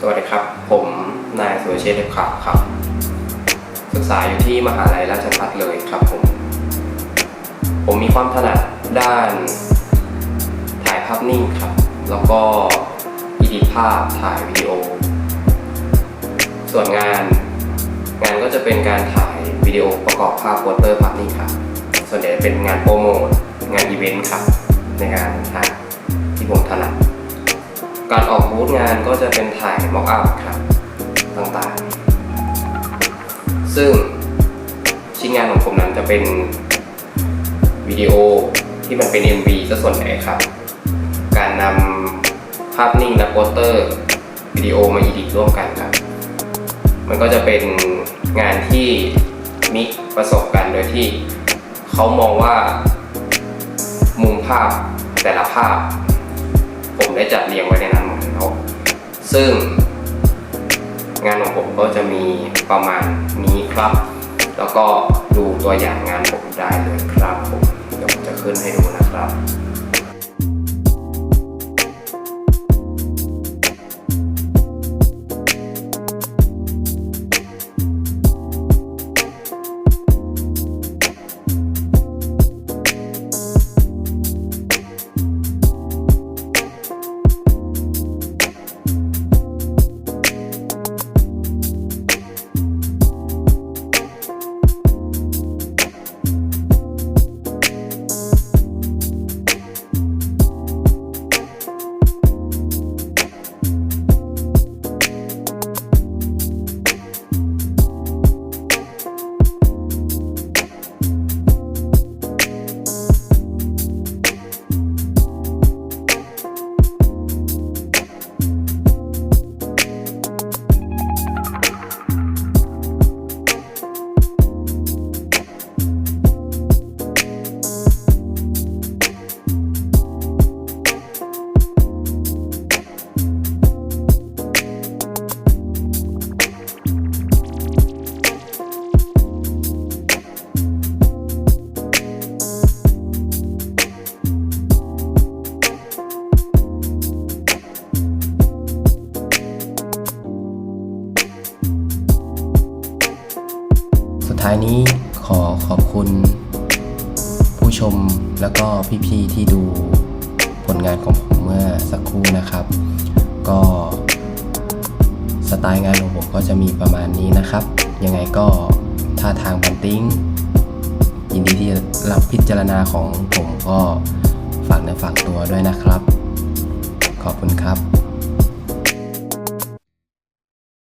สวัสดีครับ ผมนายสุรเชษฐ์เทพขาวครับ ศึกษาอยู่ที่มหาลัยราชภัฏเลยครับผม ผมมีความถนัดด้านถ่ายภาพนิ่งครับ แล้วก็อีดิภาพถ่ายวิดีโอ ส่วนงานงานก็จะเป็นการถ่ายวิดีโอประกอบภาพโปสเตอร์ภาพนิ่งครับ ส่วนใหญ่เป็นงานโปรโมทงานอีเวนต์ครับ ในการถ่ายที่ผมถนัด การออกบูธงานก็จะเป็นถ่ายม็อกอัพครับต่างๆ ซึ่งชิ้นงานของผมนั้นจะเป็นวิดีโอที่มันเป็น MV ซะส่วนใหญ่ครับ การนำภาพนิ่งและโปสเตอร์วิดีโอมาอีดิทร่วมกันครับ มันก็จะเป็นงานที่มิกประสบกันโดยที่เขามองว่า มุมภาพแต่ละภาพ ผมได้จัดเรียงไว้ในนั้นหมดแล้วซึ่ง งานของผมก็จะมีประมาณนี้ครับ แล้วก็ดูตัวอย่างงานผมได้เลยครับผมเดี๋ยวผมจะขึ้นให้ดูนะครับ ท้ายนี้ขอขอบคุณ ผู้ชมแล้วก็พี่ๆที่ดูผลงานของผมเมื่อสักครู่นะครับ ก็สไตล์งานของผมก็จะมีประมาณนี้นะครับ ยังไงก็ท่าทางบันติ้งยินดีที่จะรับพิจารณาของผมก็ฝากเนื้อฝากตัวด้วยนะครับ ขอบคุณครับ